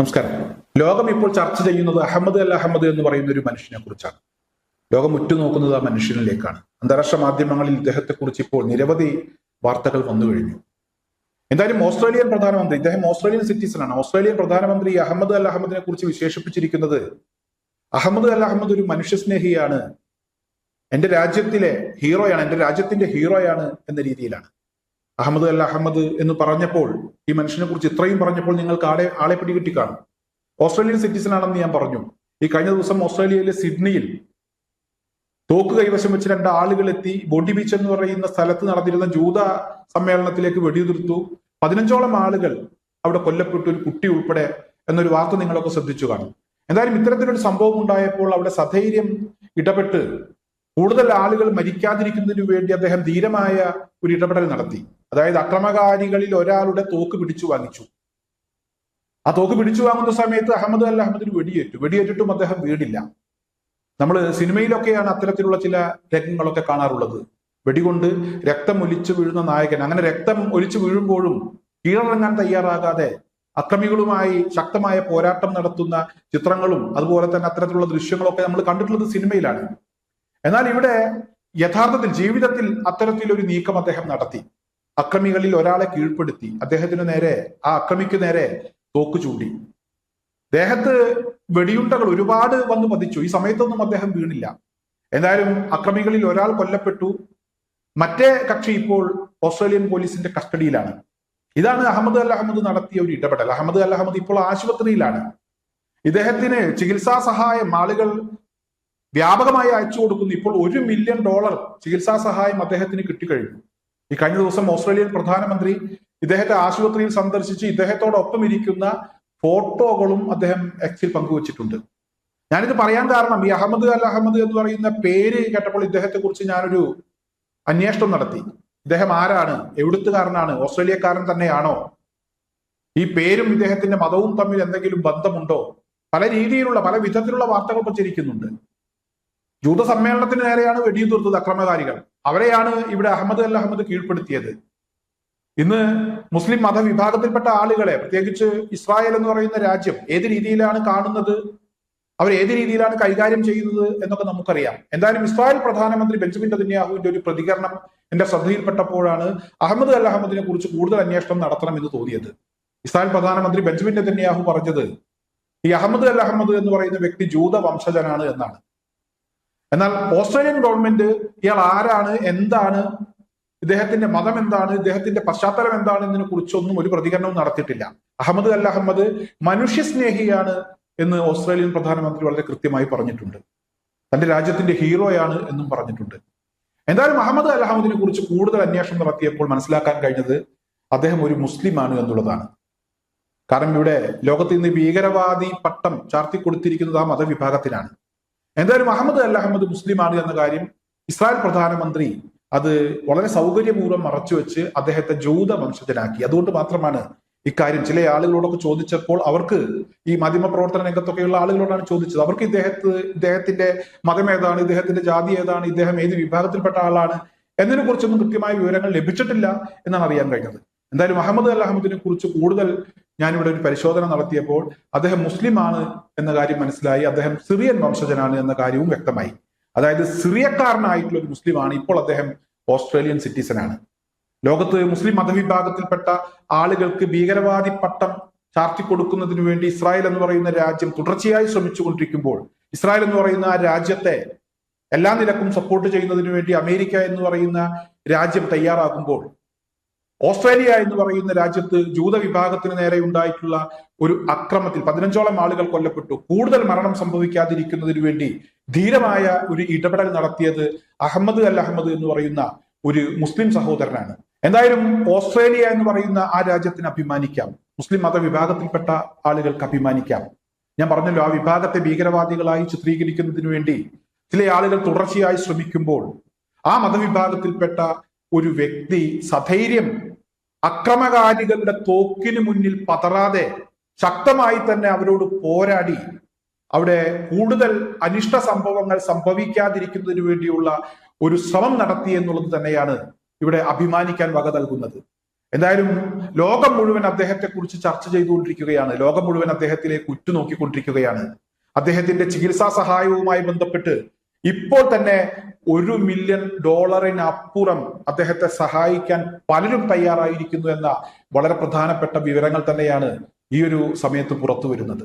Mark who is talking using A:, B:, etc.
A: നമസ്കാരം. ലോകം ഇപ്പോൾ ചർച്ച ചെയ്യുന്നത് അഹമ്മദ് അൽ അഹമ്മദ് എന്ന് പറയുന്ന ഒരു മനുഷ്യനെ കുറിച്ചാണ്. ലോകം ഉറ്റുനോക്കുന്നത് ആ മനുഷ്യനിലേക്കാണ്. അന്താരാഷ്ട്ര മാധ്യമങ്ങളിൽ ഇദ്ദേഹത്തെ കുറിച്ച് ഇപ്പോൾ നിരവധി വാർത്തകൾ വന്നു കഴിഞ്ഞു. എന്തായാലും ഓസ്ട്രേലിയൻ പ്രധാനമന്ത്രി ഇദ്ദേഹം ഓസ്ട്രേലിയൻ സിറ്റിസൺ ആണ്. ഓസ്ട്രേലിയൻ പ്രധാനമന്ത്രി അഹമ്മദ് അൽ അഹമ്മദിനെ കുറിച്ച് വിശേഷിപ്പിച്ചിരിക്കുന്നത് അഹമ്മദ് അൽ അഹമ്മദ് ഒരു മനുഷ്യസ്നേഹിയാണ് എന്റെ രാജ്യത്തിലെ ഹീറോയാണ് എന്റെ രാജ്യത്തിന്റെ ഹീറോയാണ് എന്ന രീതിയിലാണ്. അഹമ്മദ് അൽ അഹമ്മദ് എന്ന് പറഞ്ഞപ്പോൾ ഈ മനുഷ്യനെ കുറിച്ച് ഇത്രയും പറഞ്ഞപ്പോൾ നിങ്ങൾക്ക് ആളെ ആളെ പിടികിട്ടി കാണും ഓസ്ട്രേലിയൻ സിറ്റിസൺ ആണെന്ന് ഞാൻ പറഞ്ഞു. ഈ കഴിഞ്ഞ ദിവസം ഓസ്ട്രേലിയയിലെ സിഡ്നിയിൽ തോക്ക് കൈവശം വെച്ച് രണ്ട് ആളുകൾ എത്തി ബോഡി ബീച്ച് എന്ന് പറയുന്ന സ്ഥലത്ത് നടന്നിരുന്ന ജൂത സമ്മേളനത്തിലേക്ക് വെടിയുതിർത്തു. പതിനഞ്ചോളം ആളുകൾ അവിടെ കൊല്ലപ്പെട്ടു ഒരു കുട്ടി ഉൾപ്പെടെ എന്നൊരു വാർത്ത നിങ്ങളൊക്കെ ശ്രദ്ധിച്ചു കാണും. എന്തായാലും ഇത്തരത്തിലൊരു സംഭവം ഉണ്ടായപ്പോൾ അവിടെ സധൈര്യം ഇടപെട്ട് കൂടുതൽ ആളുകൾ മരിക്കാതിരിക്കുന്നതിനു വേണ്ടി അദ്ദേഹം ധീരമായ ഒരു ഇടപെടൽ നടത്തി. അതായത് അക്രമകാരികളിൽ ഒരാളുടെ തോക്ക് പിടിച്ചു വാങ്ങിച്ചു. ആ തോക്ക് പിടിച്ചു വാങ്ങുന്ന സമയത്ത് അഹമ്മദ് അൽ അഹമ്മദിന് വെടിയേറ്റു. വെടിയേറ്റിട്ടും അദ്ദേഹം വീടില്ല നമ്മൾ സിനിമയിലൊക്കെയാണ് അത്തരത്തിലുള്ള ചില രംഗങ്ങളൊക്കെ കാണാറുള്ളത്. വെടികൊണ്ട് രക്തം ഒലിച്ചു വീഴുന്ന നായകൻ. അങ്ങനെ രക്തം ഒലിച്ചു വീഴുമ്പോഴും കീഴടങ്ങാൻ തയ്യാറാകാതെ അക്രമികളുമായി ശക്തമായ പോരാട്ടം നടത്തുന്ന ചിത്രങ്ങളും അതുപോലെ തന്നെ അത്തരത്തിലുള്ള ദൃശ്യങ്ങളൊക്കെ നമ്മൾ കണ്ടിട്ടുള്ളത് സിനിമയിലാണ്. എന്നാൽ ഇവിടെ യഥാർത്ഥത്തിൽ ജീവിതത്തിൽ അത്തരത്തിലൊരു നീക്കം അദ്ദേഹം നടത്തി. അക്രമികളിൽ ഒരാളെ കീഴ്പ്പെടുത്തി. അദ്ദേഹത്തിന് നേരെ ആ അക്രമിക്ക് നേരെ തോക്ക് ചൂണ്ടി. ദേഹത്ത് വെടിയുണ്ടകൾ ഒരുപാട് വന്ന് പതിച്ചു. ഈ സമയത്തൊന്നും അദ്ദേഹം വീണില്ല. എന്തായാലും അക്രമികളിൽ ഒരാൾ കൊല്ലപ്പെട്ടു. മറ്റേ കക്ഷി ഇപ്പോൾ ഓസ്ട്രേലിയൻ പോലീസിന്റെ കസ്റ്റഡിയിലാണ്. ഇതാണ് അഹമ്മദ് അൽ അഹമ്മദ് നടത്തിയ ഒരു ഇടപെടൽ. അഹമ്മദ് അൽ അഹമ്മദ് ഇപ്പോൾ ആശുപത്രിയിലാണ്. ഇദ്ദേഹത്തിന് ചികിത്സാ സഹായം ആളുകൾ വ്യാപകമായി അയച്ചു കൊടുക്കുന്നു. ഇപ്പോൾ ഒരു മില്യൺ ഡോളർ ചികിത്സാ സഹായം അദ്ദേഹത്തിന് കിട്ടിക്കഴിഞ്ഞു. ഈ കഴിഞ്ഞ ദിവസം ഓസ്ട്രേലിയൻ പ്രധാനമന്ത്രി ഇദ്ദേഹത്തെ ആശുപത്രിയിൽ സന്ദർശിച്ച് ഇദ്ദേഹത്തോടൊപ്പം ഇരിക്കുന്ന ഫോട്ടോകളും അദ്ദേഹം എക്സിൽ പങ്കുവച്ചിട്ടുണ്ട്. ഞാനിത് പറയാൻ കാരണം ഈ അഹമ്മദ് അൽ അഹമ്മദ് എന്ന് പറയുന്ന പേര് കേട്ടപ്പോൾ ഇദ്ദേഹത്തെ കുറിച്ച് ഞാനൊരു അന്വേഷണം നടത്തി. ഇദ്ദേഹം ആരാണ്? എവിടുത്തുകാരനാണ്? ഓസ്ട്രേലിയക്കാരൻ തന്നെയാണോ? ഈ പേരും ഇദ്ദേഹത്തിന്റെ മതവും തമ്മിൽ എന്തെങ്കിലും ബന്ധമുണ്ടോ? പല രീതിയിലുള്ള പല വിധത്തിലുള്ള വാർത്തകൾ പ്രചരിക്കുന്നുണ്ട് ജൂത സമ്മേളനത്തിന് നേരെയാണ് വെടിയുതിർത്തത് അക്രമകാരികൾ. അവരെയാണ് ഇവിടെ അഹമ്മദ് അൽ അഹമ്മദ് കീഴ്പ്പെടുത്തിയത്. ഇന്ന് മുസ്ലിം മതവിഭാഗത്തിൽപ്പെട്ട ആളുകളെ പ്രത്യേകിച്ച് ഇസ്രായേൽ എന്ന് പറയുന്ന രാജ്യം ഏത് രീതിയിലാണ് കാണുന്നത്? അവർ ഏത് രീതിയിലാണ് കൈകാര്യം ചെയ്യുന്നത് എന്നൊക്കെ നമുക്കറിയാം. എന്തായാലും ഇസ്രായേൽ പ്രധാനമന്ത്രി ബെഞ്ചമിൻ നെതന്യാഹുവിന്റെ ഒരു പ്രതികരണം എന്റെ ശ്രദ്ധയിൽപ്പെട്ടപ്പോഴാണ് അഹമ്മദ് അൽ അഹമ്മദിനെ കുറിച്ച് കൂടുതൽ അന്വേഷണം നടത്തണമെന്ന് തോന്നിയത്. ഇസ്രായേൽ പ്രധാനമന്ത്രി ബെഞ്ചമിൻ നെതന്യാഹു പറഞ്ഞത് ഈ അഹമ്മദ് അൽ അഹമ്മദ് എന്ന് പറയുന്ന വ്യക്തി ജൂത വംശജനാണ് എന്നാണ്. എന്നാൽ ഓസ്ട്രേലിയൻ ഗവൺമെന്റ് ഇയാൾ ആരാണ് എന്താണ് ഇദ്ദേഹത്തിന്റെ മതം എന്താണ് ഇദ്ദേഹത്തിന്റെ പശ്ചാത്തലം എന്താണ് എന്നതിനെ കുറിച്ചൊന്നും ഒരു പ്രതികരണവും നടത്തിയിട്ടില്ല. അഹമ്മദ് അൽ അഹമ്മദ് മനുഷ്യസ്നേഹിയാണ് എന്ന് ഓസ്ട്രേലിയൻ പ്രധാനമന്ത്രി വളരെ കൃത്യമായി പറഞ്ഞിട്ടുണ്ട്. തന്റെ രാജ്യത്തിന്റെ ഹീറോയാണ് എന്നും പറഞ്ഞിട്ടുണ്ട്. എന്തായാലും അഹമ്മദ് അൽ അഹമ്മദിനെ കുറിച്ച് കൂടുതൽ അന്വേഷണം നടത്തിയപ്പോൾ മനസ്സിലാക്കാൻ കഴിഞ്ഞത് അദ്ദേഹം ഒരു മുസ്ലിമാണ് എന്നുള്ളതാണ്. കാരണം ഇവിടെ ലോകത്ത് ഇന്ന് ഭീകരവാദി പട്ടം ചാർത്തി കൊടുത്തിരിക്കുന്നത് ആ മതവിഭാഗത്തിനാണ് എന്തായാലും അഹമ്മദ് അല്ല അഹമ്മദ് മുസ്ലിമാണ് എന്ന കാര്യം ഇസ്രായേൽ പ്രധാനമന്ത്രി അത് വളരെ സൗകര്യപൂർവം മറച്ചുവെച്ച് അദ്ദേഹത്തെ ജൂത വംശജനാക്കി. അതുകൊണ്ട് മാത്രമാണ് ഇക്കാര്യം ചില ആളുകളോടൊക്കെ ചോദിച്ചപ്പോൾ അവർക്ക് ഈ മാധ്യമ പ്രവർത്തന രംഗത്തൊക്കെയുള്ള ആളുകളോടാണ് ചോദിച്ചത്. അവർക്ക് ഇദ്ദേഹത്ത് ഇദ്ദേഹത്തിന്റെ മതം ഏതാണ് ഇദ്ദേഹത്തിന്റെ ജാതി ഏതാണ് ഇദ്ദേഹം ഏത് വിഭാഗത്തിൽപ്പെട്ട ആളാണ് എന്നതിനെ കുറിച്ചൊന്നും കൃത്യമായ വിവരങ്ങൾ ലഭിച്ചിട്ടില്ല എന്നാണ് അറിയാൻ കഴിഞ്ഞത്. എന്തായാലും അഹമ്മദ് അൽ അഹമ്മദിനെ കുറിച്ച് കൂടുതൽ ഞാനിവിടെ ഒരു പരിശോധന നടത്തിയപ്പോൾ അദ്ദേഹം മുസ്ലിമാണ് എന്ന കാര്യം മനസ്സിലായി. അദ്ദേഹം സിറിയൻ വംശജനാണ് എന്ന കാര്യവും വ്യക്തമായി. അതായത് സിറിയക്കാരനായിട്ടുള്ള ഒരു മുസ്ലിമാണ് ഇപ്പോൾ അദ്ദേഹം ഓസ്ട്രേലിയൻ സിറ്റിസൺ ആണ് ലോകത്ത് മുസ്ലിം മതവിഭാഗത്തിൽപ്പെട്ട ആളുകൾക്ക് ഭീകരവാദി പട്ടം ചാർത്തിക്കൊടുക്കുന്നതിന് വേണ്ടി ഇസ്രായേൽ എന്ന് പറയുന്ന രാജ്യം തുടർച്ചയായി ശ്രമിച്ചുകൊണ്ടിരിക്കുമ്പോൾ ഇസ്രായേൽ എന്ന് പറയുന്ന ആ രാജ്യത്തെ എല്ലാ നിലക്കും സപ്പോർട്ട് ചെയ്യുന്നതിനു വേണ്ടി അമേരിക്ക എന്ന് പറയുന്ന രാജ്യം തയ്യാറാകുമ്പോൾ ഓസ്ട്രേലിയ എന്ന് പറയുന്ന രാജ്യത്ത് ജൂത വിഭാഗത്തിന് നേരെ ഉണ്ടായിട്ടുള്ള ഒരു അക്രമത്തിൽ പതിനഞ്ചോളം ആളുകൾ കൊല്ലപ്പെട്ടു. കൂടുതൽ മരണം സംഭവിക്കാതിരിക്കുന്നതിന് വേണ്ടി ധീരമായ ഒരു ഇടപെടൽ നടത്തിയത് അഹമ്മദ് അൽ അഹമ്മദ് എന്ന് പറയുന്ന ഒരു മുസ്ലിം സഹോദരനാണ്. എന്തായാലും ഓസ്ട്രേലിയ എന്ന് പറയുന്ന ആ രാജ്യത്തിന് അഭിമാനിക്കാം. മുസ്ലിം മതവിഭാഗത്തിൽപ്പെട്ട ആളുകൾക്ക് അഭിമാനിക്കാം. ഞാൻ പറഞ്ഞല്ലോ ആ വിഭാഗത്തെ ഭീകരവാദികളായി ചിത്രീകരിക്കുന്നതിന് വേണ്ടി ചില ആളുകൾ തുടർച്ചയായി ശ്രമിക്കുമ്പോൾ ആ മതവിഭാഗത്തിൽപ്പെട്ട ഒരു വ്യക്തി സധൈര്യം അക്രമകാരികളുടെ തോക്കിന് മുന്നിൽ പതറാതെ ശക്തമായി തന്നെ അവരോട് പോരാടി അവിടെ കൂടുതൽ അനിഷ്ട സംഭവങ്ങൾ സംഭവിക്കാതിരിക്കുന്നതിന് വേണ്ടിയുള്ള ഒരു ശ്രമം നടത്തി എന്നുള്ളത് തന്നെയാണ് ഇവിടെ അഭിമാനിക്കാൻ വക നൽകുന്നത്. എന്തായാലും ലോകം മുഴുവൻ അദ്ദേഹത്തെ കുറിച്ച് ചർച്ച ചെയ്തുകൊണ്ടിരിക്കുകയാണ്. ലോകം മുഴുവൻ അദ്ദേഹത്തിലേക്ക് ഉറ്റുനോക്കിക്കൊണ്ടിരിക്കുകയാണ്. അദ്ദേഹത്തിന്റെ ചികിത്സാ സഹായവുമായി ബന്ധപ്പെട്ട് ഇപ്പോൾ തന്നെ ഒരു മില്യൺ ഡോളറിനപ്പുറം അദ്ദേഹത്തെ സഹായിക്കാൻ പലരും തയ്യാറായിരിക്കുന്നു എന്ന വളരെ പ്രധാനപ്പെട്ട വിവരങ്ങൾ തന്നെയാണ് ഈ ഒരു സമയത്ത് പുറത്തു വരുന്നത്